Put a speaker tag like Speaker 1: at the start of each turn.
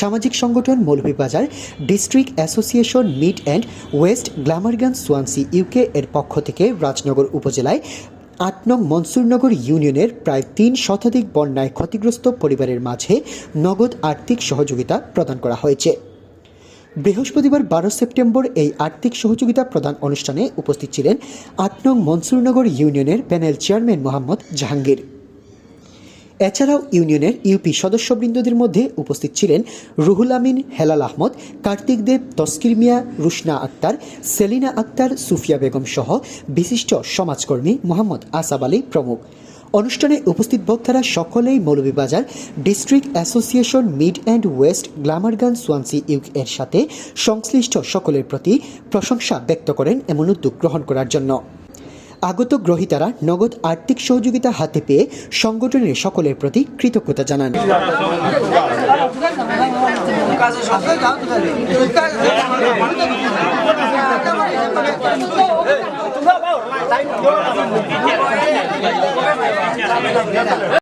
Speaker 1: সামাজিক সংগঠন Moulvibazar, district association mid and west Glamorgan Swansea UK এর পক্ষ থেকে রাজনগর উপজেলায় আট নং মনসুরনগর ইউনিয়নের প্রায় তিন শতাধিক বন্যায় ক্ষতিগ্রস্ত পরিবারের মাঝে নগদ আর্থিক সহযোগিতা প্রদান করা হয়েছে। বৃহস্পতিবার বারো সেপ্টেম্বর এই আর্থিক সহযোগিতা প্রদান অনুষ্ঠানে উপস্থিত ছিলেন আট নং মনসুরনগর ইউনিয়নের প্যানেল চেয়ারম্যান মোহাম্মদ জাহাঙ্গীর। এছাড়াও ইউনিয়নের ইউপি সদস্যবৃন্দদের মধ্যে উপস্থিত ছিলেন রুহুল আমিন, হেলাল আহমদ, কার্তিক দেব, তস্কির মিয়া, রুশনা আক্তার, সেলিনা আক্তার, সুফিয়া বেগম সহ বিশিষ্ট সমাজকর্মী মোহাম্মদ আসাব আলী প্রমুখ। অনুষ্ঠানে উপস্থিত বক্তারা সকলেই Moulvibazar district association mid and west Glamorgan Swansea UK এর সাথে সংশ্লিষ্ট সকলের প্রতি প্রশংসা ব্যক্ত করেন এমন উদ্যোগ গ্রহণ করার জন্য। আগত গ্রহীতারা নগদ আর্থিক সহযোগিতা হাতে পেয়ে সংগঠনের সকলের প্রতি কৃতজ্ঞতা জানান।